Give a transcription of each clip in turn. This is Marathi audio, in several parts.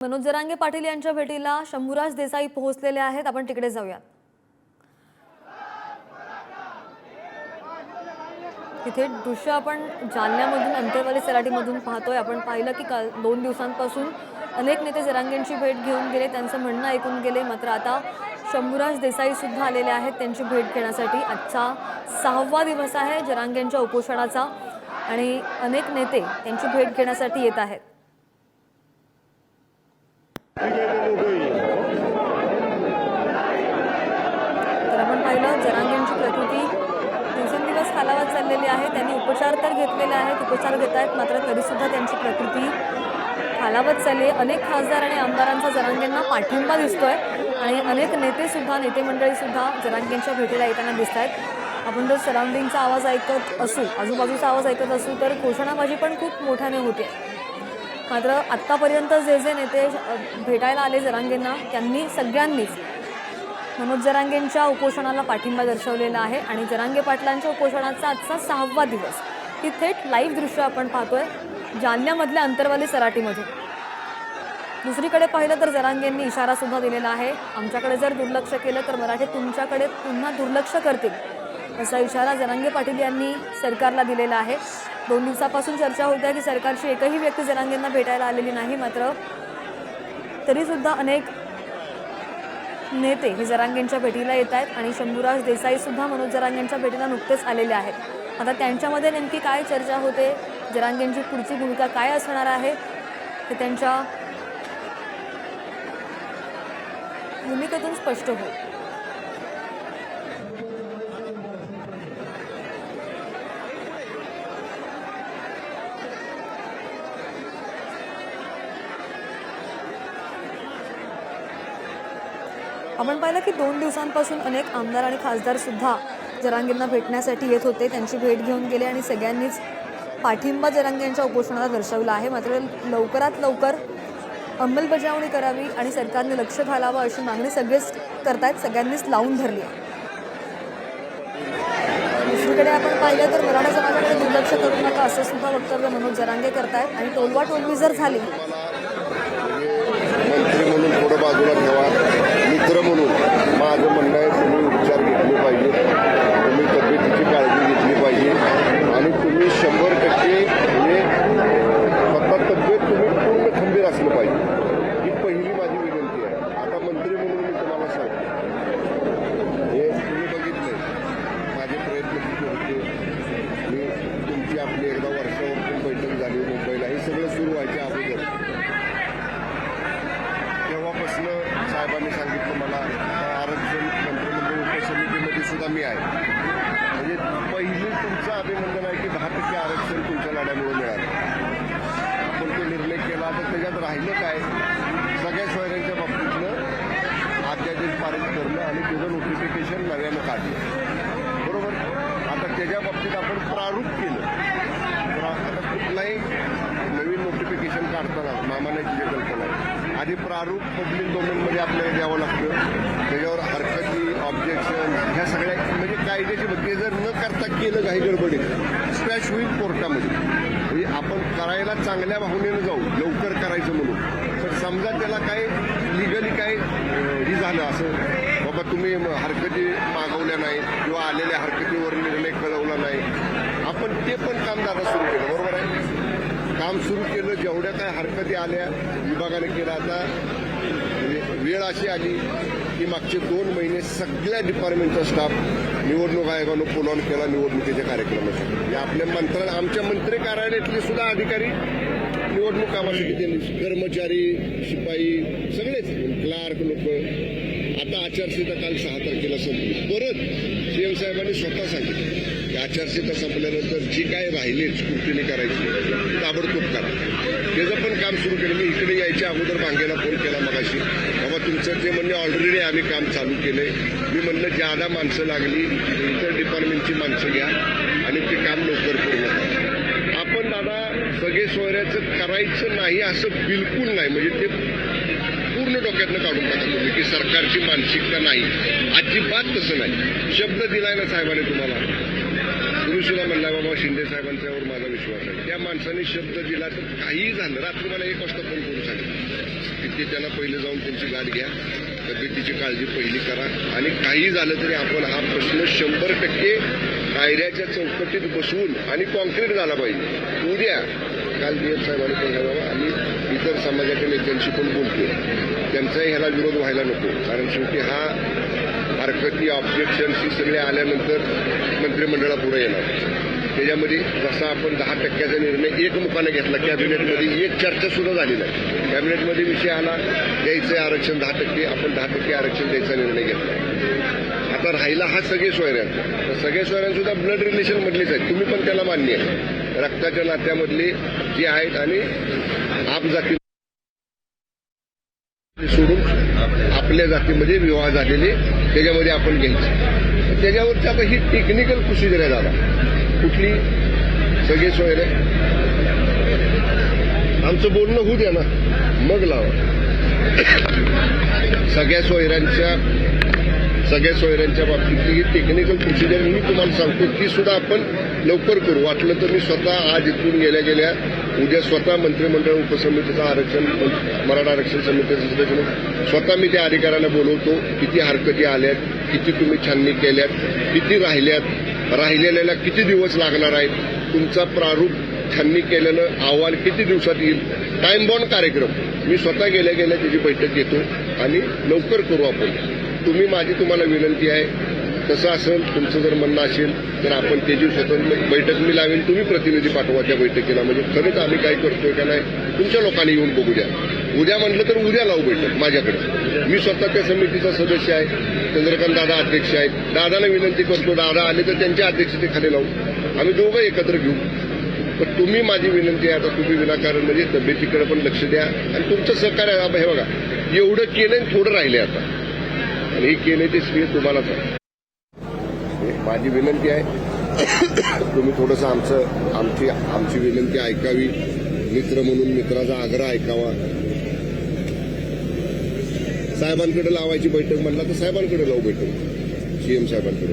मनोज जरांगे पाटील यांच्या भेटीला शंभूराज देसाई पोहोचलेले आहेत. आपण तिकडे जाऊयात. तिथे दृश्य आपण जालन्यामधून अंतरवाली सराटीमधून पाहतोय. आपण पाहिलं की काल दोन दिवसांपासून अनेक नेते जरांगेंची भेट घेऊन गेले त्यांचं म्हणणं ऐकून गेले. मात्र आता शंभूराज देसाई सुद्धा आलेले आहेत त्यांची भेट घेण्यासाठी. आजचा सहावा दिवस आहे जरांगेंच्या उपोषणाचा आणि अनेक नेते त्यांची भेट घेण्यासाठी येत आहेत. तर आपण पाहिलं जरांगेंची प्रकृती दिवसेंदिवस खालावत चाललेली आहे. त्यांनी उपचार तर घेतलेले आहेत उपचार घेत आहेत मात्र तरीसुद्धा त्यांची प्रकृती खालावत चालली आहे. अनेक खासदार आणि आमदारांचा जरांगेंना पाठिंबा दिसतोय आणि अनेक नेतेसुद्धा नेते मंडळीसुद्धा जरांगेंच्या भेटीला येताना दिसत आहेत आपण जर सराउंडिंगचा आवाज ऐकत असू आजूबाजूचा आवाज ऐकत असू तर घोषणाबाजी पण खूप मोठ्याने होते. मात्र आत्तापर्यंत जे जे नेते भेटायला आले जरांगेंना त्यांनी सगळ्यांनीच मनोज जरांगेंच्या उपोषणाला पाठिंबा दर्शवलेला आहे आणि जरांगे पाटलांच्या उपोषणाचा आजचा सहावा दिवस. ही थेट लाईव्ह दृश्य आपण पाहतोय जालन्यामधल्या अंतरवाली सराटीमध्ये. दुसरीकडे पाहिलं तर जरांगेंनी इशारा सुद्धा दिलेला आहे. आमच्याकडे जर दुर्लक्ष केलं तर मराठी तुमच्याकडे पुन्हा दुर्लक्ष करतील असा इशारा जरांगे पाटील यांनी सरकारला दिलेला आहे. दोन दिवसापासून चर्चा होत्या की सरकारची एकही व्यक्ती जनांगींना भेटायला आलेली नाही मात्र तरीसुद्धा अनेक नेते हे जरांगेंच्या भेटीला येत आहेत आणि शंभूराज देसाईसुद्धा मनोज जरांगेंच्या भेटीला नुकतेच आलेले आहेत. आता त्यांच्यामध्ये नेमकी काय चर्चा होते? जरांगेंची पुढची भूमिका काय असणार आहे? हे त्यांच्या भूमिकेतून स्पष्ट होईल. आपण पाहिलं की दोन दिवसांपासून अनेक आमदार आणि खासदार सुद्धा भेटण्यासाठी येत होते. त्यांची भेट घेऊन गेले आणि सगळ्यांनीच पाठिंबा जरांगेंच्या उपोषणाला दर्शवला आहे. मात्र लवकरात लवकर अंमलबजावणी करावी आणि सरकारने लक्ष घालावं अशी मागणी सगळेच करतायत सगळ्यांनीच लावून धरली आहे. दुसरीकडे आपण पाहिलं तर मराठा समाजाकडे दुर्लक्ष करू नका असं सुद्धा वक्तव्य मनोज जरांगे करतायत. आणि टोलवा टोलवी जर झाली म्हणून. म्हणून माझं म्हणणं आहे तुम्ही उपचार घेतले पाहिजे तुम्ही तब्येतीची काळजी घेतली पाहिजे आणि तुम्ही शंभर टक्के म्हणजे स्वतः तब्येत तुम्ही पूर्ण खंबीर असलं पाहिजे ही पहिली माझी विनंती आहे आता मंत्री म्हणून मी तुम्हाला सांगतो हे तुम्ही बघितलंय माझे प्रयत्न किती होते मी तुमची आपली एकदा वर्षावरतून बैठक झाली मुंबईला हे सगळं सुरू व्हायच्या अगोदर तेव्हापासून साहेबांनी सांगितलं मला आरक्षण मंत्रिमंडळ उपसमितीमध्ये सुद्धा मी आहे म्हणजे पहिली तुमचं अभिनंदन आहे की दहा टक्के आरक्षण तुमच्या लढ्यामुळे मिळालं आपण तो निर्णय केला तर त्याच्यात राहिलं काय सगळ्या सोयऱ्यांच्या बाबतीतलं अध्यादेश पारित करणं आणि त्याचं नोटिफिकेशन नव्यानं काढलं बरोबर आता त्याच्या बाबतीत आपण प्रारूप केलं तर आता कुठलाही नवीन नोटिफिकेशन काढताना मामाने जी कल्पना आहे आधी प्रारूप पब्लिक डोमेनमध्ये आपल्याला द्यावं लागतं. त्याच्यावर हरकती ऑब्जेक्शन ह्या सगळ्या म्हणजे कायद्याची ते जर न करता केलं काही गडबडीत स्मॅश होईल कोर्टामध्ये. म्हणजे आपण करायला चांगल्या भावनेनं जाऊ लवकर करायचं म्हणून. पण समजा त्याला काय लिगली काय हे झालं असं बाबा तुम्ही हरकती मागवल्या नाही किंवा आलेल्या हरकतीवर निर्णय कळवला नाही. आपण ते पण कामदारा सुरू केलं बरोबर आहे? काम सुरू केलं जेवढ्या काय हरकती आल्या विभागाने केलं आता म्हणजे वेळ अशी आली की मागचे दोन महिने सगळ्या डिपार्टमेंटचा स्टाफ निवडणूक आयोगानं पुलॉन केला निवडणुकीच्या कार्यक्रमासाठी आपल्या मंत्रालय आमच्या मंत्री कार्यालयातले सुद्धा अधिकारी निवडणूक कामासाठी त्यांनी कर्मचारी शिपाई सगळेच. क्लार्क लोक. आता आचारसंहिता काल सहा तारखेला संपली. परत सीएम साहेबांनी स्वतः सांगितलं. आचारसंहिता संपल्यानंतर जी काय राहिली स्कृतीने करायची ताबडतोब करा. त्याचं पण काम सुरू केलं. मी इकडे यायच्या अगोदर बांगेला फोन केला मगाशी. बाबा तुमचं ते म्हणणे ऑलरेडी आम्ही काम चालू केलंय. मी म्हणलं ज्यादा माणसं लागली इतर डिपार्टमेंटची माणसं घ्या आणि ते काम लवकर करू आपण दादा सगळे सोयऱ्याचं करायचं नाही असं बिलकुल नाही. म्हणजे ते पूर्ण डोक्यातनं काढून टाका तुम्ही की सरकारची मानसिकता नाही. अजिबात तसं नाही. शब्द दिलाय ना साहेबांनी तुम्हाला. तुम्ही सुद्धा म्हणला बाबा शिंदे साहेबांच्यावर माझा विश्वास आहे. त्या माणसाने शब्द दिला तर काहीही झालं. रात्री मला एक वाजता फोन करून सांगितलं की ते त्यांना पहिले जाऊन त्यांची गाठ घ्या. तब्येतीची काळजी पहिली करा. आणि काही झालं तरी आपण हा प्रश्न शंभर टक्के कायद्याच्या चौकटीत बसवून आणि कॉन्क्रीट झाला पाहिजे. उद्या काल डी साहेबांनी पण बाबा आम्ही इतर समाजाच्या नेत्यांशी पण बोलतो त्यांचाही ह्याला विरोध व्हायला नको. कारण शेवटी हा हरकती ऑब्जेक्शन्स सगळे आल्यानंतर मंत्रिमंडळापुढे येणार. त्याच्यामध्ये जसा आपण दहा टक्क्याचा निर्णय एकमुखाने घेतला कॅबिनेटमध्ये एक चर्चा सुद्धा झाली नाही. कॅबिनेटमध्ये विषय आला द्यायचं आरक्षण दहा टक्के आपण दहा टक्के आरक्षण द्यायचा निर्णय घेतला. आता राहिला हा सगळे सोयऱ्यांचा तर सगळे सोयऱ्यांसुद्धा ब्लड रिलेशन मधलेच आहेत तुम्ही पण त्याला मान्य आहे. रक्ताच्या नात्यामधले जे आहेत आणि आप जाती सोडून आपल्या जातीमध्ये विवाह झालेले त्याच्यामध्ये आपण घ्यायचे. त्याच्यावरची आता ही टेक्निकल प्रोसिजर आहे दादा. कुठली? सगळे सोयरे. आमचं बोलणं होऊ द्या ना. मग लावा. सगळ्या सोयऱ्यांच्या सगळ्या सोयऱ्यांच्या बाबतीतली ही टेक्निकल प्रोसिजर मी तुम्हाला सांगतो ती सुद्धा आपण लवकर करू. वाटलं तर मी स्वतः आज इथून गेल्या गेल्या उद्या स्वतः मंत्रिमंडळ उपसमितीचं आरक्षण मराठा आरक्षण समितीचं सदस्य स्वतः मी त्या अधिकाऱ्यांना बोलवतो किती हरकती आल्यात किती तुम्ही छाननी केल्यात किती राहिल्यात राहिलेल्याला किती दिवस लागणार आहेत तुमचा प्रारूप छाननी केलेलं अहवाल किती दिवसात येईल? टाइम बॉन्ड कार्यक्रम. मी स्वतः गेल्या गेल्या त्याची बैठक घेतो आणि लवकर करू आपण. तुम्ही माझी तुम्हाला विनंती आहे तसं असेल तुमचं जर म्हणणं असेल तर आपण त्याची स्वतंत्र बैठक मी लावेन तुम्ही प्रतिनिधी पाठवा त्या बैठकीला. म्हणजे खरंच आम्ही काय करतोय का नाही तुमच्या लोकांनी येऊन बघू द्या. उद्या म्हटलं तर उद्या लावू बैठक माझ्याकडे. मी स्वतः त्या समितीचा सदस्य आहे चंद्रकांत दादा अध्यक्ष आहेत. दादाला विनंती करतो दादा आले तर त्यांच्या अध्यक्षतेखाली लावू. आम्ही दोघं एकत्र घेऊ. पण तुम्ही माझी विनंती आहे आता तुम्ही विनाकारण म्हणजे तब्येतीकडे पण लक्ष द्या. आणि तुमचं सहकार्य आहे. हे बघा एवढं केलं आणि थोडं राहिले आता. आणि हे केलं ते श्रेय तुम्हालाच आहे. माझी विनंती आहे तुम्ही थोडंसं आमचं आमची आमची विनंती ऐकावी. मित्र म्हणून मित्राचा आग्रह ऐकावा. साहेबांकडे लावायची बैठक म्हणला तर साहेबांकडे लावू बैठक. सीएम साहेबांकडे.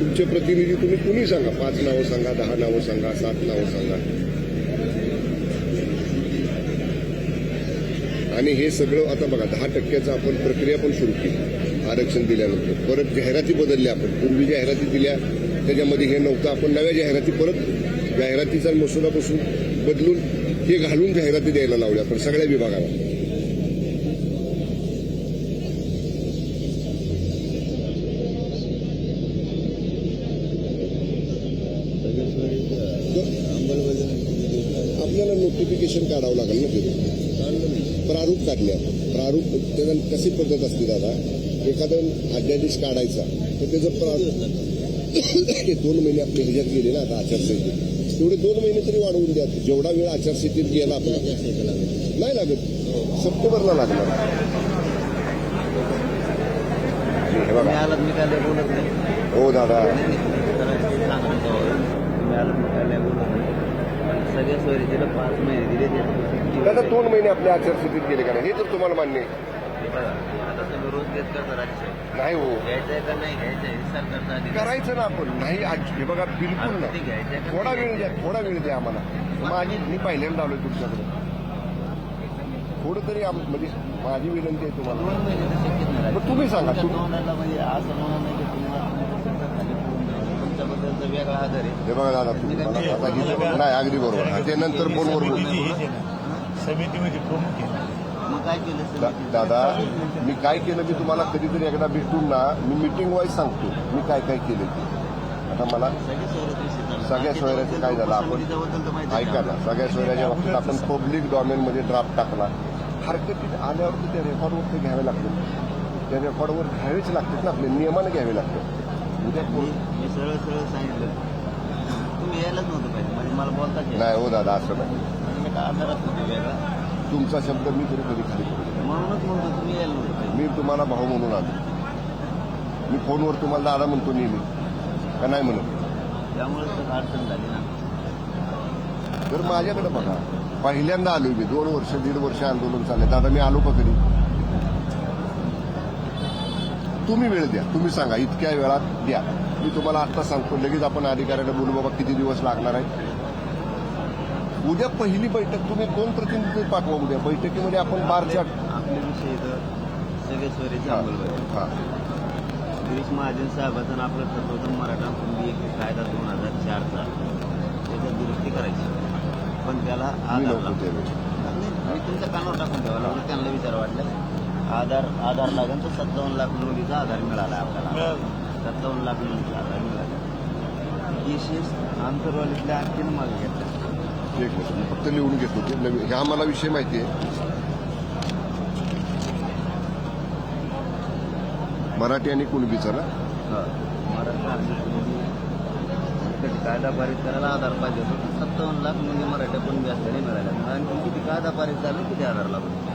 तुमचे प्रतिनिधी तुम्ही कुणी सांगा? पाच नावं सांगा दहा नावं सांगा सात नावं सांगा. आणि हे सगळं आता बघा दहा टक्क्याचं आपण प्रक्रिया पण सुरू केली. आरक्षण दिल्यानंतर. परत जाहिराती बदलल्या आपण. पूर्वी जाहिराती दिल्या त्याच्यामध्ये हे नव्हतं. आपण नव्या जाहिराती परत जाहिरातीचा मसुदापासून बदलून हे घालून जाहिराती द्यायला लावल्या आपण सगळ्या विभागाला. आपल्याला नोटिफिकेशन काढावं लागेल ना तिथे. प्रारूप काढले आपण. प्रारूप त्याला कशी पद्धत असते दादा? एखादं अध्यादेश काढायचा तर त्याचं दोन महिने आपले ह्याच्यात गेले ना आता आचारसंहितेत. तेवढे दोन महिने तरी वाढवून द्या. जेवढा वेळ आचारसंहितेत गेला आपला. नाही लागत. सप्टेंबरला लागणार. हो दादा सगळ्या दिलं पाच महिने दिले दादा दोन महिने आपल्या आचारसंहितेत गेले का नाही? हे तर तुम्हाला मान्य आहे. रोज नाही हो. घ्यायचंय का नाही घ्यायचंय सरकारचा अधिकार करायचं ना आपण. नाही आज- हे बघा बिलकुल आता ते नाही घ्यायचंय का थोडा वेळ द्या थोडा वेळ द्या आम्हाला. माझी मी पहिल्यांदा आलोय तुमच्याकडे. थोडं तरी आम- म्हणजे माझी विनंती आहे तुम्हाला. दोन महिने तर शक्यच नाही मग तुम्ही सांगा, तुमच्या तुम्ही- तोंडाला म्हणजे असं म्हणा नाही की तुम्हाला खाली पडून जाईल. तुमच्याबद्दलचा वेगळा आदर आहे. हे बघा दादा तुम्ही मला आता नाही अगदी बरोबर. आहे. ते नंतर फोनवर बोलू समितीमध्ये प्रमुख आहे दादा मी काय केलं मी तुम्हाला कधीतरी एकदा भेटून ना मी मिटिंग वाईज सांगतो मी काय काय केलं ते. आता मला. सगळ्या सोयऱ्याचं काय झालं आपण ऐका ना सगळ्या सोयऱ्याच्या बाबतीत आपण पब्लिक डॉमेनमध्ये ड्राफ्ट टाकला हरकतीत आल्यावरती त्या रेकॉर्डवर ते घ्यावे लागतात त्या रेकॉर्डवर घ्यावेच लागतात ना आपले नियमाने घ्यावे लागतात उद्या मी सरळ सरळ सांगितलं. तुम्ही यायलाच नव्हतं पाहिजे म्हणजे मला बोलता नाही हो दादा असं नाही. तुमचा शब्द मी तरी कधी खाली म्हणूनच म्हणतो तुम्ही यायला नव्हतं. मी तुम्हाला भाऊ म्हणून आलो. मी फोनवर तुम्हाला दादा म्हणतो नेहमी. का नाही म्हणत? त्यामुळेच तर अडचण झाली ना. तर माझ्याकडे बघा पहिल्यांदा आलोय मी. दोन वर्ष दीड वर्ष आंदोलन चालले दादा मी आलो का कधी तुम्ही वेळ द्या. तुम्ही सांगा. इतक्या वेळात द्या. मी तुम्हाला आत्ता सांगतो. लगेच आपण अधिकाऱ्याला बोलू बाबा किती दिवस लागणार आहे? उद्या पहिली बैठक तुम्ही दोन प्रतिनिधी पाठवा उद्या? बैठकीमध्ये आपण बार चार्ट आपले विषय इथं सगळे सोयरे हा, अंमलबजावणी हा. गिरीश महाजन साहेबाचं आणि आपलं होतं मराठा एक कायदा दोन हजार चारचा. त्याच्यात दुरुस्ती करायची. पण त्याला आधार मी तुमच्या कानावर टाकून ठेवायला लागलो त्यांना विचार वाटलं. आधार आधार लागेल तर सत्तावन्न लाख नोंदीचा आधार मिळाला आपल्याला. सत्तावन्न लाख नोंदीचा आधार मिळाला. केसेस आंतरवालीतल्या आणखीन मागे घेतल्या. एक फक्त लिहून घेतो ते नवीन ह्या मला विषय माहिती आहे. मराठी आणि कुणबीचा ना? कायदा पारित करायला आधार पाहिजे सत्तावन्न लाख नोंदी मराठा कुणबी असल्याने मिळाल्या. आणि किती कायदा पारित झाले किती आधार लागतो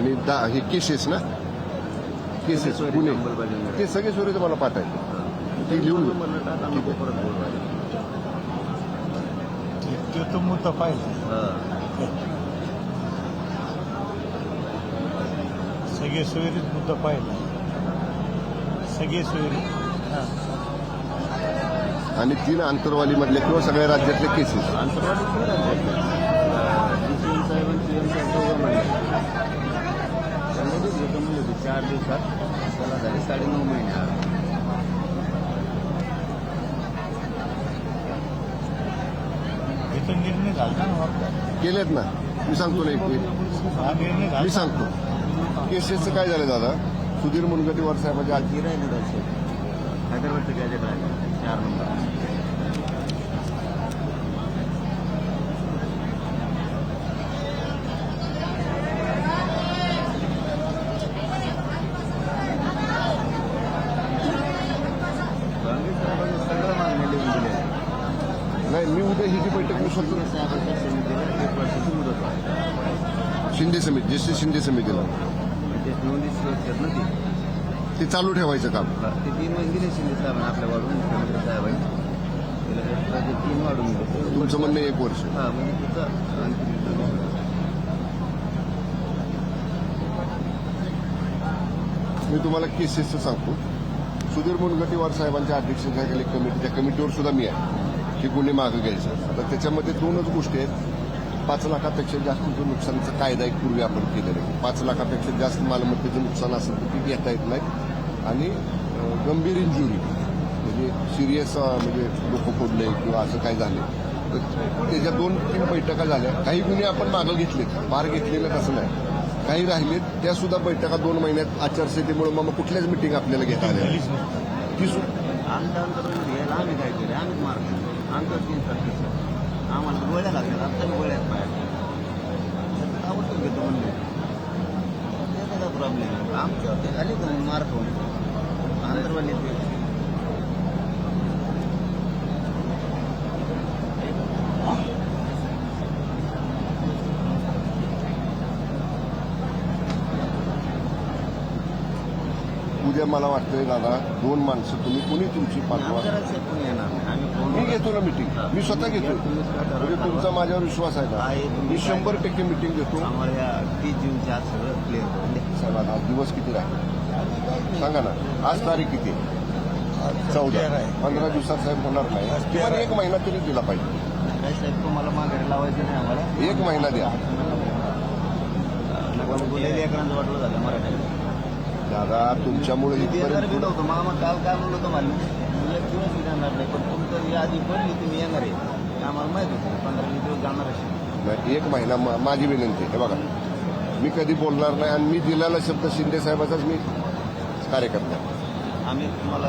आणि दा- हे केसेस ना? केसेस गुन्हे. ते सगळे सोयरे तुम्हाला पाठायचे ते लिहून घेऊ. तो तो मुद्दा पाहिला हा. सगळे सोयरीत मुद्दा पाहिला सगळे सोयरी आणि तीन आंतरवाली मधले किंवा सगळ्या राज्यातले केसेस आंतरवाली किती राज्यातले? अं, DCM साहेब आणि CM साहेब दोघं म्हणले. त्यांना जे भेटून म्हणले होते चार दिवसात. त्याला झाले साडेनऊ महिने. इथं निर्णय झाला ना आपला. केलेत ना. मी सांगतो ना एक मी सांगतो. केसेसचं काय झालं दादा? सुधीर मुनगंटीवार साहेबांच्या आज राहिले हैदराबादचं गॅजेट राहिले चार नंबर गांधी साहेबांनी सगळं मागणी लिहून दिले नाही मी उद्या ही जी बैठक मी स्वतः साहेबांच्या समितीला एक वर्षाची मुदत आहे शिंदे समिती जसे शिंदे समितीला ते नोंदी सुरक्षित ना ती ते चालू ठेवायचं काम ते तीन महिने दिले शिंदे साहेबांनी आपल्या वाढून मुख्यमंत्री साहेबांनी त्याला extra ते. तीन वाढून दिले तुमचं म्हणणं एक वर्ष. म्हणजे आणखी मी तुम्हाला केसेसचं सांगतो. सुधीर मुनगंटीवार साहेबांच्या अध्यक्षतेखाली कमिटी त्या कमिटीवर सुद्धा मी आहे की गुन्हे मागं घ्यायचं. आता त्याच्यामध्ये दोनच गोष्टी आहेत. पाच लाखापेक्षा जास्तीचं नुकसानीचा कायदा एक पूर्वी आपण केलेला आहे. पाच लाखापेक्षा जास्त मालमत्तेचं नुकसान असेल तर ती घेता येत नाही. आणि गंभीर इंजुरी म्हणजे सिरियस म्हणजे लोक फोडले किंवा असं काय झालं तर त्याच्या दोन तीन बैठका झाल्या. काही गुन्हे आपण मागं घेतलेत. पार घेतलेलं तसं नाही. काही राहिलेत. त्या सुद्धा बैठका दोन महिन्यात आचारसंहितेमुळे मग कुठल्याच मिटिंग आपल्याला घेता आल्या झालीच नाही. ती सु आम्हाला गोळ्या लागल्या आत्ता गोळ्या पाहिजे बाहेर. आवडून घेतो म्हणले. त्याचा काय प्रॉब्लेम आहे आमच्या मार्क होईल मार आंतरवाली ते उद्या मला वाटतंय दादा दोन माणसं तुम्ही कुणी तुमची पाठवा. मी घेतो ना मिटिंग मी स्वतः घेतो? म्हणजे तुमचा माझ्यावर विश्वास आहे ना तुम्ही मी शंभर टक्के मिटिंग घेतो. आता आज दिवस किती राहील? सांगा ना. आज तारीख किती? चौदा. पंधरा दिवसात साहेब होणार नाही. किमान. एक महिना तरी दिला पाहिजे. साहेब तुम्हाला माघारी लावायचं नाही आम्हाला. एक महिना द्या. वाटलं झालं मराठीत दादा तुमच्यामुळे इथपर्यंत गेलो होतो? मामा काल काय म्हणलं होतं मला एक दिवस येणार नाही पण तुमचं यादी पडली तुम्ही येणार आहे. आम्हाला माहीत होतं. पंधरा वीस दिवस जाणार असेल. एक महिना माझी विनंती आहे हे बघा. मी कधी बोलणार नाही आणि मी दिलेला शब्द शिंदे साहेबाचाच मी कार्यकर्ता. आम्ही तुम्हाला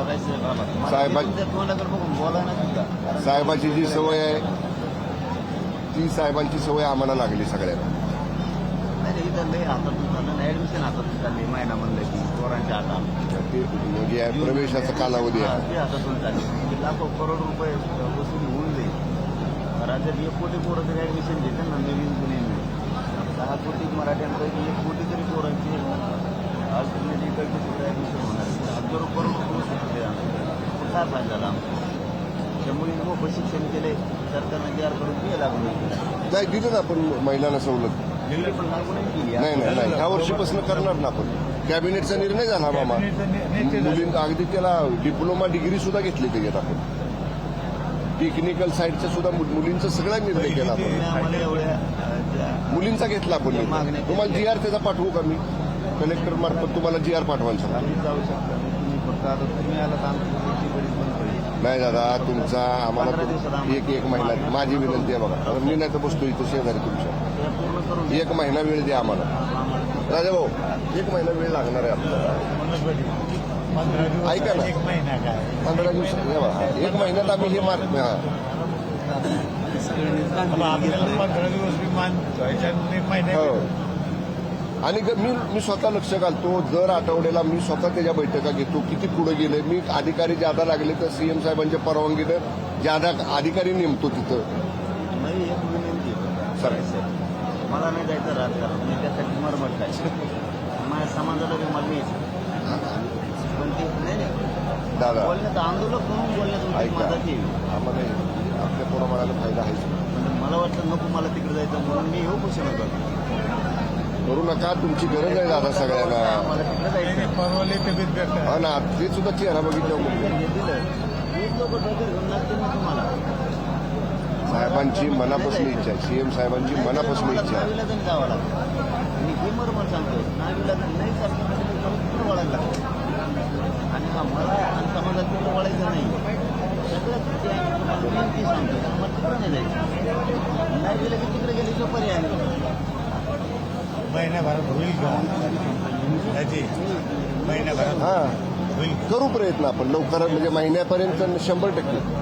साहेबाची जी सवय आहे ती साहेबांची सवय आम्हाला लागली सगळ्यांना. नाही इथं लय ऍडमिशन चालली महिना म्हणलं की पोरांच्या हातात. ते या प्रवेशाचा कालावधी हा, आहे ते हातातून चालले म्हणजे लाखो करोड रुपये वसूल होऊन जाईल. राज्यात एक कोटी पोरं तरी ऍडमिशन ना नवीन दहा कोटी मराठ्यांपैकी एक कोटी तरी पोरांची अल्टरनेट इकडे करू करू करू शिकले आमचं काय फायदा झाला आमचा. त्या मुलीने मोफत शिक्षण केले सरकारनं जी आर करून नाही दिलं ना आपण महिलांना सवलत. नाही नाही नाही ह्या वर्षीपासून करणार ना आपण. कॅबिनेटचा निर्णय झाला मामा. मुलींना अगदी त्याला डिप्लोमा डिग्री सुद्धा घेतली त्याच्यात आपण. टेक्निकल साईडचा सुद्धा मुलींचा सगळा निर्णय केला आपण. मुलींचा घेतला आपण तुम्हाला जी आर त्याचा पाठवू का मी? कलेक्टर मार्फत तुम्हाला जी आर बंद पडेल नाही दादा तुमचा आम्हाला एक एक महिना माझी विनंती आहे बघा. मी नाही तर बसतो इथं शेजारी तुमच्या. एक महिना वेळ द्या आम्हाला. राजा भाऊ एक महिना वेळ लागणार आहे आपल्याला. ऐका ना. एक महिना काय पंधरा दिवस एक महिन्यात आम्ही हे आपल्याला पंधरा दिवस विमान व्हायच्या महिन्यात हो. आणि मी मी स्वतः लक्ष घालतो. दर आठवड्याला मी स्वतः त्याच्या बैठका घेतो. किती पुढे गेले? मी अधिकारी ज्यादा लागले तर सीएम साहेबांच्या परवानगीनं ज्यादा अधिकारी नेमतो तिथं. सर. मला नाही जायचं राजकारण मी त्यासाठी मरमट काय माझ्या समाजाला बी मला पण ते नाही नाही दादा. बोलण्यात आंदोलन करून बोलण्यात ऐका. माझा ते आम्हाला आपल्या पोराबाळाला फायदा आहेच. म्हणजे मला वाटतं नको मला तिकडे जायचं म्हणून मी येऊ कुशल. करतो करू नका. तुमची गरज आहे दादा सगळ्यांना. जायचं हा ना ते सुद्धा चेहरा बघितलं दिलं. लोक तुम्हाला. साहेबांची मनापासून इच्छा आहे सीएम साहेबांची मनापासून इच्छा. आहे नाविलाजाने जावं लागतं मी मरमर सांगतो नाविलाजाने नाही चालतं तर तुम्ही मला तिकडे वळायला लागतं. आणि हा मला आणि समाजात वळायचं नाही. सगळं विनंती सांगतो तिकडे नाही जायचं. नाही गेलं की तिकडे गेले तो पर्याय. महिन्याभरात होईल त्याची महिन्याभरात हा. होईल. करू प्रयत्न आपण. लवकर म्हणजे महिन्यापर्यंत शंभर टक्के.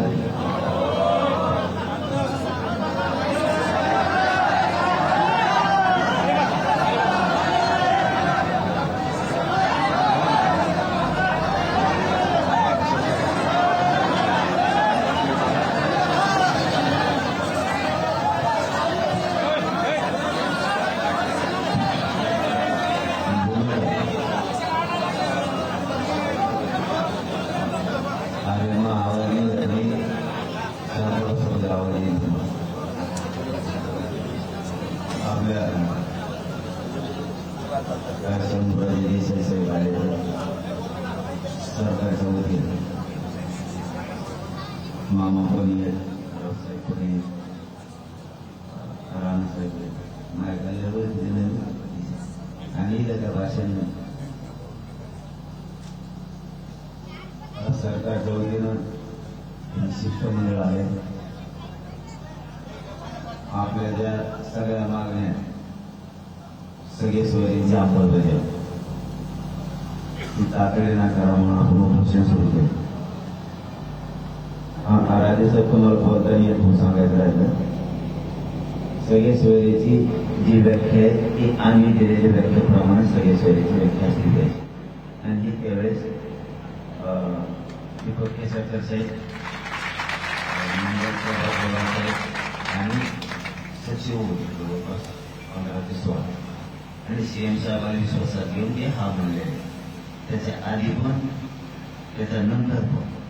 आणि त्या भाषेनं सरकारच्या वतीनं शिष्टमंडळ आहे. आपल्या ज्या सगळ्या मागण्या सगळे सोयीची अंमलबजावणी ती तातडीनं करा म्हणून आपण उपोषण सुरू केलं. हा राज्यसाहेब तुम्हाला बोलताना येत म्हणून सांगायचं राहिलं. सगळ्या सोयरीची जी व्याख्या आहे ती आम्ही दिलेल्या व्याख्याप्रमाणे सगळ्या सोयरीची व्याख्या असली पाहिजे. आणि ही त्यावेळेस अं, दीपक केसरकर साहेब आणि सचिव होते जवळपास पंधरा ते सोळा आणि सीएम साहेबांनी विश्वासात घेऊन ते हा म्हणले त्याच्या आधी पण त्याच्या नंतर पण.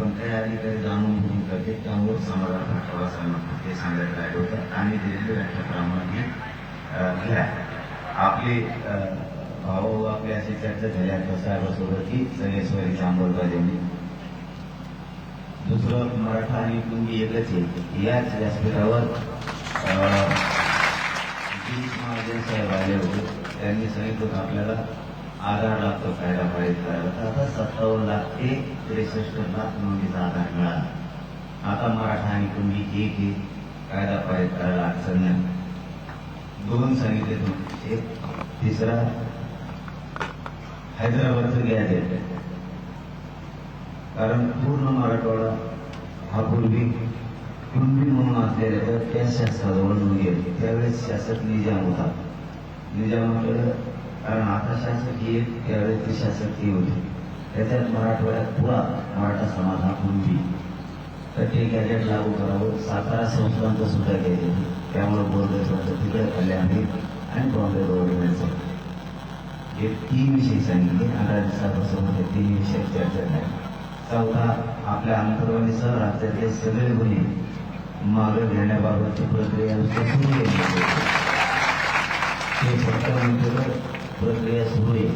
पण काही अधिकारी जाणून बुजून करते. त्यामुळे समाजाला प्रवासांना सांगतो ते सांगायला राहिलं होतं. आणि दिलेल्या व्याख्याप्रमाणे प्रामाणिक घ्या. आपले भाऊ आपले अशी चर्चा झाल्या साहेबासोबत की सगळे सोयीची अंमलबजावणी दुसरं मराठा आणि कुंगी एकच आहे. याच व्यासपीठावर महाजन साहेब आले होते. त्यांनी सांगितलं आपल्याला आधार लागतो कायदा पारित करायला आता सत्तावन्न लाख ते त्रेसष्ट लाख नोंदीचा आधार मिळाला. आता मराठा आणि कुंभी एक एक कायदा पारित करायला अडचण नाही. दोन सांगितले तुम्ही एक तिसरा हैदराबादचं घ्यायचं कारण पूर्ण मराठवाडा हा पूर्वी कुंभी म्हणून असलेल्या त्या शासनाजवळ नोंदी आहे त्यावेळेस शासक निजाम होता. निजामाकडे कारण आता शासक एक त्यावेळेस ती शासक होती. त्याच्यात मराठवाड्यात पुरा मराठा समाज हा कुणबी तर ते गॅजेट लागू करावं. सातारा संस्थांचं सुद्धा गॅजेट त्यामुळे बोर्डेश्वरचं तिकडे आले आहे आणि बॉम्बे गव्हर्नमेंटचं हे तीन विषय सांगितले. अकरा राज्यसभासमोर हे तीन विषय चर्चा झाली चौथा आपल्या अंतर्वाणीसह राज्यातले सगळे गुन्हे मागे घेण्याबाबतची प्रक्रिया सुरू केली. ते सरकार प्रक्रिया सुरू आहे.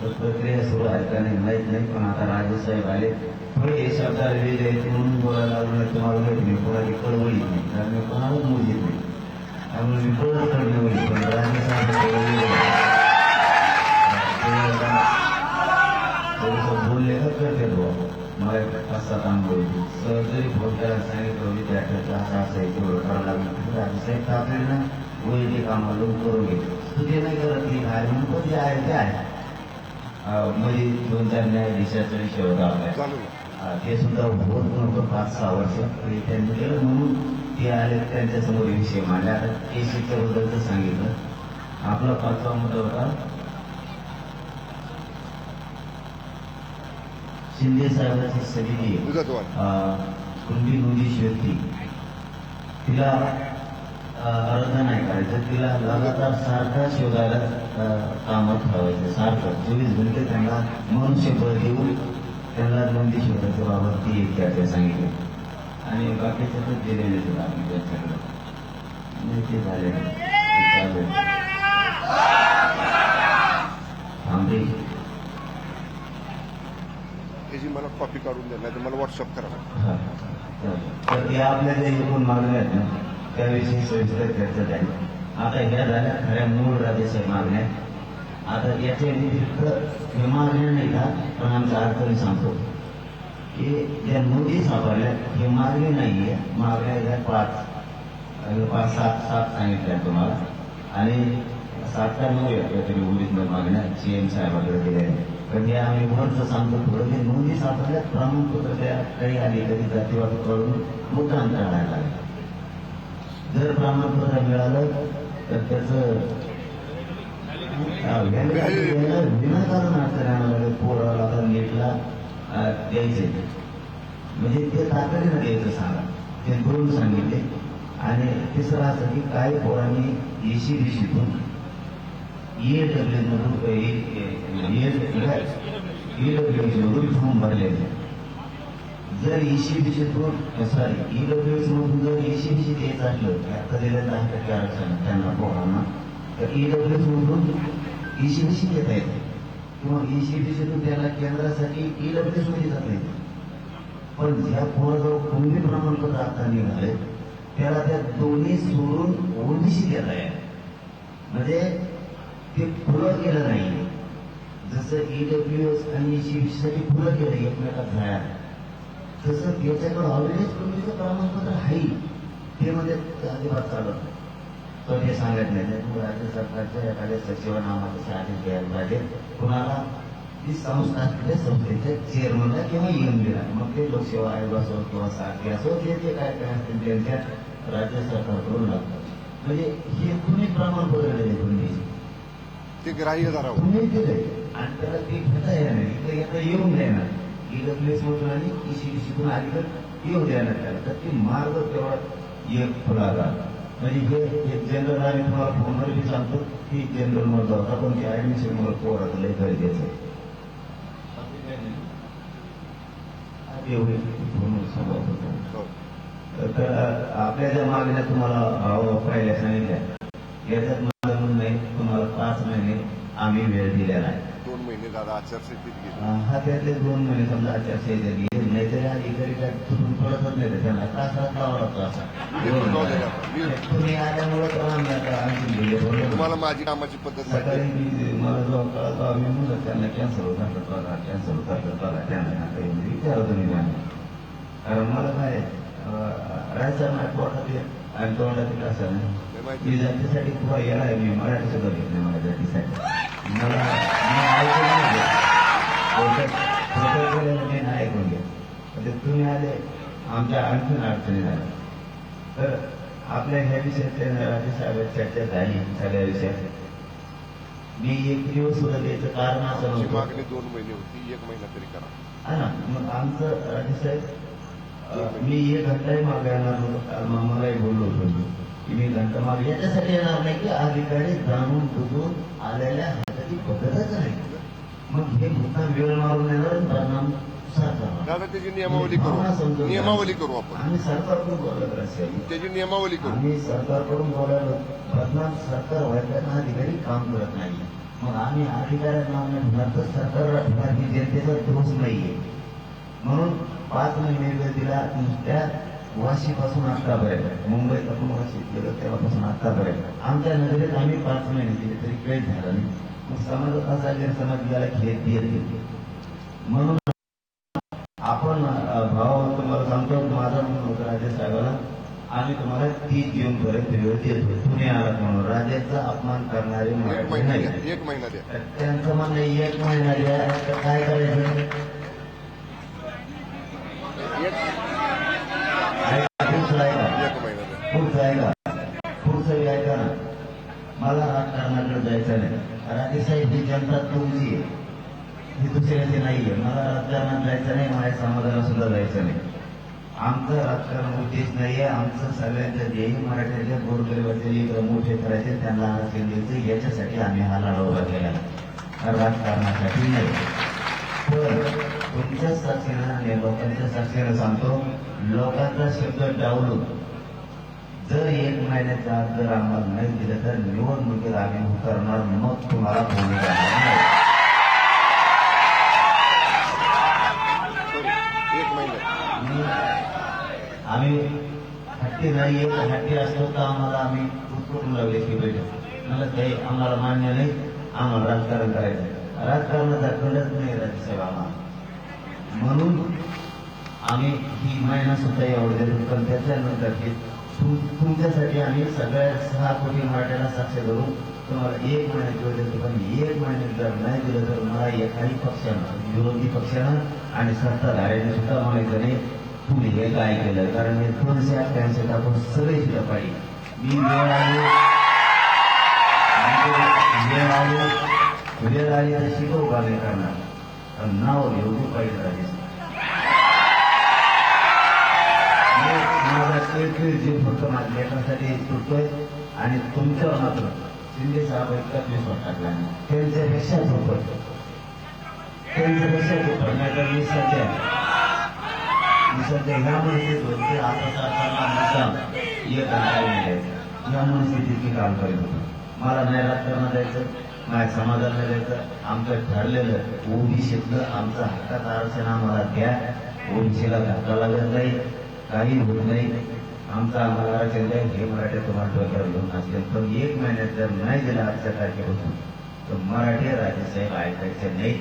तर प्रक्रिया सुरू आहे का नाही माहीत नाही पण आता राजेसाहेब आले. थोडे हे शब्द आलेले आहेत म्हणून बोलायला लागलो नाही तुम्हाला माहिती नाही कोणाची कळवळी नाही. कारण मी कोणालाच मोजित नाही. त्यामुळे मी कळत करणे होईल पण राजेसाहेब थोडंसं बोलले का करते बाबा मग असं काम सात अनुभव येते. सर जरी फोन करायला सांगितलं विद्यार्थ्याचं असं असं आहे करावं लागलं राजेसाहेब आपल्याला ना वैदिक आम्हाला लोक करून घेतो तुझे नाही करत नाही काय म्हणून पण जे आहे ते आहे मध्ये दोन चार न्यायाधीशाचा विषय होता आपल्या ते सुद्धा होत नव्हतं पाच सहा वर्ष तरी त्यांनी केलं म्हणून ते आले त्यांच्यासमोर विषय मांडला आता केसीच्या बद्दलचं सांगितलं आपला पाचवा मुद्दा होता शिंदे साहेबांची समिती अं, कुणबी नोंदीश व्यक्ती तिला अर्ज नाही करायचं तिला लगातार सारखा शोधायला कामात ठेवायचं सारखं. चोवीस घंटे त्यांना मनुष्यबळ देऊन त्यांना नोंदी शोधायच्या बाबत ती एक चर्चा सांगितली. आणि बाकीचं तर दिलेले तिला आम्ही त्यांच्याकडे. नाही ते झाले. चालेल थांबे. त्याची मला कॉपी काढून द्या नाही तर मला व्हॉट्सअप करा. तर ते आपल्या जे एकूण मागण्या आहेत ना त्याविषयी सविस्तर चर्चा झाली. आता ह्या झाल्या खऱ्या मूळ राज्याच्या मागण्या. आता याच्या व्यतिरिक्त हे मागण्या नाही का पण आमचा अर्थ मी सांगतो. की ज्या नोंदी सापडल्या हे मागणी नाही आहे मागण्या ह्या पाच. पाच सात सात सांगितल्या तुम्हाला. आणि सात काय नऊ आहेत तरी ओरिजिनल मागण्या सीएम साहेबांकडे दिल्या आहेत. कधी आम्ही म्हणून सांगतो थोडं ते नोंदी सापडल्या प्रमाणपत्र त्या काही अधिकारी जातीवादकडून मुद्दाम करायला लागले जर प्रमाणपत्र मिळालं तर त्याचं विनाकारण अडचण आणायला पोराला आता नेटला द्यायचे म्हणजे ते तातडीनं द्यायचं सांगा ते दोन सांगितले आणि तिसरं असं की काही पोरांनी एशी दिशीतून ए डब्ल्यू मधून मधून फॉर्म भरलेले जर ईसीबीसीतून सॉरी ईडब्ल्यूएस मधून जर ईसीबीसी येत असलं आता दिलं दहा टक्के आरक्षण त्यांना पोरांना तर ईडब्ल्यूएस मधून ईसीबीसी देता येते किंवा ईसीबीसीतून त्याला केंद्रासाठी ईडब्ल्यूएसमध्ये जाता येते पण ज्या पोराजवळ कुणबी प्रमाणपत्र आता निघाले त्याला त्या दोन्ही सोडून ओबीसी देता येत म्हणजे ते फुलं केलं नाही. जसं ईडब्ल्यूएस आणि शिवसेनेसाठी साठी फुलं केलं एकमेकात झाल्या तसं त्याच्याकडे ऑलरेडीच कुणबीचं प्रमाणपत्र आहे. ते म्हणजे अजिबात चालत नाही. तर हे सांगत नाही. त्यामुळे राज्य सरकारच्या एखाद्या सचिवनामाचे आदेश द्यायला पाहिजे कुणाला ती संस्था असलेल्या संस्थेच्या चेअरमनला किंवा एमडीला मग ते लोकसेवा आयोग असो किंवा सारखे असो ते जे काय काय असतील त्यांच्या राज्य सरकारकडून लागतात. म्हणजे हे कुणी प्रमाणपत्र दिले तुम्ही ते ग्राह्य धरावं तुम्ही दिले आणि त्याला ते घेता येणार नाही. इकडे येता येऊन देणार. ईडब्ल्यूएस मधून आणि ईसीबीसीतून आली तर येऊन देणार त्याला. तर ते मार्ग तेवढा एक म्हणजे हे जनरल आम्ही तुम्हाला फोनवर बी सांगतो की जनरलमध्ये होता पण ते ऍडमिशन मला पोराचं लय गरजेचं आहे. आता एवढे फोनवर सांगत होतो हो. तर आपल्या ज्या मागण्या तुम्हाला पहिल्या सांगितल्या याच्यात पाच महिने आम्ही वेळ दिलेला आहे. दोन महिने दादा आचारसंहितेत गेले. अं, हा त्यातले दोन महिने समजा आचारसंहिता गेली नाहीतरी अधिकारी काय तुटून पडतच नाही त्यांना त्रास लावा लागतो असा. तुम्ही आल्यामुळे तर आम्ही आता आणखी गेले. तुम्हाला माझी कामाची पद्धत सकाळी. मी मला जेव्हा कळत आम्ही म्हणलं त्यांना कॅन्सर होता तर बघा कॅन्सर होता तर बघा त्यांना येऊन विचारतो मी कारण मला काय राहायचं नाही पोटात आणि तोंडात असं मी जातीसाठी येणार आहे मी मराठी सुद्धा घेतले माझ्या जातीसाठी. मला मी ऐकून नाही ऐकून घेत म्हणजे तुम्ही आले आमच्या आणखीन अडचणी झाल्या. तर आपल्या ह्या विषयात राज्य साहेब चर्चा झाली सगळ्या विषयात. मी एक दिवस सुद्धा द्यायचं कारण असं नव्हतं. दोन महिने होती एक महिना तरी करा. हा ना मग आमचं राजेसाहेब अं, मी एक घंटाही मागे येणार नव्हतो कारण मग मलाही बोललो होतो की मी घंटा मागे याच्यासाठी येणार नाही की अधिकारी जाणून बुजून आलेल्या हाताची पद्धतच नाही. मग हे मुद्दा वेळ मारून येणार परिणाम दादा त्याची नियमावली करू. समजून नियमावली करू आपण. आम्ही सरकारकडून बोलत असेल त्याची नियमावली करू. आम्ही सरकारकडून बोलायला. बदनाम सरकार व्हायला अधिकारी काम करत नाही मग आम्ही अधिकाऱ्यांना तर सरकार ठेवणार ही जनतेचा दोष नाहीये. म्हणून पाच महिने वेळ दिला नुसत्या वाशीपासून आतापर्यंत मुंबईत आपण वाशीत गेलो तेव्हापासून आतापर्यंत आमच्या नगरीत आम्ही पाच महिने दिले तरी काही झालं नाही. मग समाजात असा गैरसमज गेला खेळ देत गेले म्हणून आपण भाव तुम्हाला सांगतो माझा म्हणून होतं राजेश साहेबांना आम्ही तुम्हाला तीस जून पर्यंत वेळ देतो. तुम्ही आलात म्हणून. राजाचा अपमान करणारे एक महिना त्यांचं म्हणणं एक महिना द्या. काय करायचं? पुढचं ऐका पुढचं ऐका ना मला राजकारणाकडे जायचं नाही राजेसाहेब ही जनता तुमची आहे ही दुसऱ्याची नाहीये मला राजकारणात जायचं नाही माझ्या समाजाला सुद्धा जायचं नाही आमचं राजकारण उद्देश नाहीये आमचं सगळ्यांचं ध्येय मराठ्याच्या गोरगरिबाचे लेकरं मोठे करायचे त्यांना आरक्षण द्यायचं याच्यासाठी आम्ही हा लढा उभा केला राजकारणासाठी नाही. पण तुमच्या साक्षीनं आणि लोकांच्या साक्षीनं सांगतो लोकांचा शब्द डावलून जर एक महिन्याच्या आत जर आम्हाला नाही दिलं तर निवडणुकीत आम्ही उतरणार मग तुम्हाला बोलू आम्ही हट्टी नाही येत हट्टी असतो तर आम्हाला आम्ही उत्कटून लागले की बैठक. मला ते आम्हाला मान्य नाही आम्हाला राजकारण करायचं राजकारणाचा खंडच नाही राज्यसेवा आम्हाला. म्हणून आम्ही ही महिना सुद्धा एवढं पण त्याच्यानंतर हे तुम- तुमच्यासाठी आम्ही सगळ्या सहा कोटी मराठ्याला साक्ष धरून तुम्हाला एक महिन्याची वेळ देतो. पण एक महिन्यात जर नाही दिलं तर मला एखादी पक्षानं विरोधी पक्षानं आणि सत्ताधाऱ्याने सुद्धा म्हणायचं नाही तुम्ही हे काय केलं? कारण हे दोनशे अठ्ठ्याऐंशी टाकून सगळे सुद्धा पाहिजे मी वेळ आली. वेळ आली. वेळ आली. तर शिकवू कार्य करणार पण नाव घेऊ पाहिजे राजेश माझा फक्त माझ्या लेखासाठी सुटतोय आणि तुमच्यावर मात्र शिंदे साहेब इतका विश्वास टाकला नाही. त्यांच्यापेक्षा झोपत त्यांच्यापेक्षा झोपत नाही तर मी सध्या मी सध्या ह्या मनस्थितीत आता सरकारला मुद्दाम एक अंतर मिळायचं मनस्थितीत मी काम करीत होतो. मला नाही राजकारणात जायचं. माझ्या समाजाला जायचं आमचं ठरलेलं ओबीसीतलं आमचा हक्काचं आरक्षण आम्हाला द्या. ओबीसीला धक्का लागत नाही काही होत नाही. आमचा आम्हाला आरक्षण द्या हे मराठी तुम्हाला डोक्यावर घेऊन असले पण एक महिन्यात जर नाही दिला आजच्या तारखेपासून तर मराठी राजेसाहेब ऐकायचे नाही.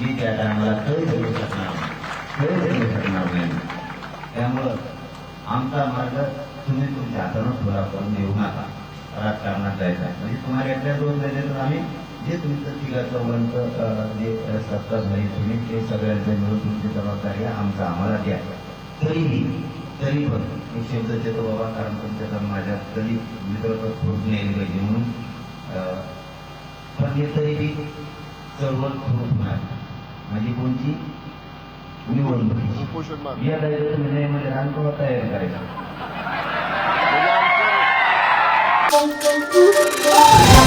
मी त्या टायमाला काही बोलू शकणार काही बोलू शकणार नाही. त्यामुळं आमचा मार्ग तुम्ही तुमच्या हातानं खुला करून देऊ नका. राजकारणात जायचा आहे. म्हणजे तुम्हाला एकट्या दोन महिन्यातून आम्ही जे तुमचं तिला चौघांचं जे सत्ता झाली तुम्ही ते सगळ्यांचं मिळून तुमची जबाबदारी आहे आमचं आम्हाला द्या तरीही तरी पण मी शब्द देतो बाबा कारण तुमच्या माझ्या कधी मित्रपद फूट नाही पाहिजे म्हणून पण हे तरी चळवळ सुरू होणार. म्हणजे कोणची? निवडणुकीची. या डायरेक्ट निर्णयामध्ये म्हणजे म्हणजे रानकोळा तयार करायचा. म्हणजे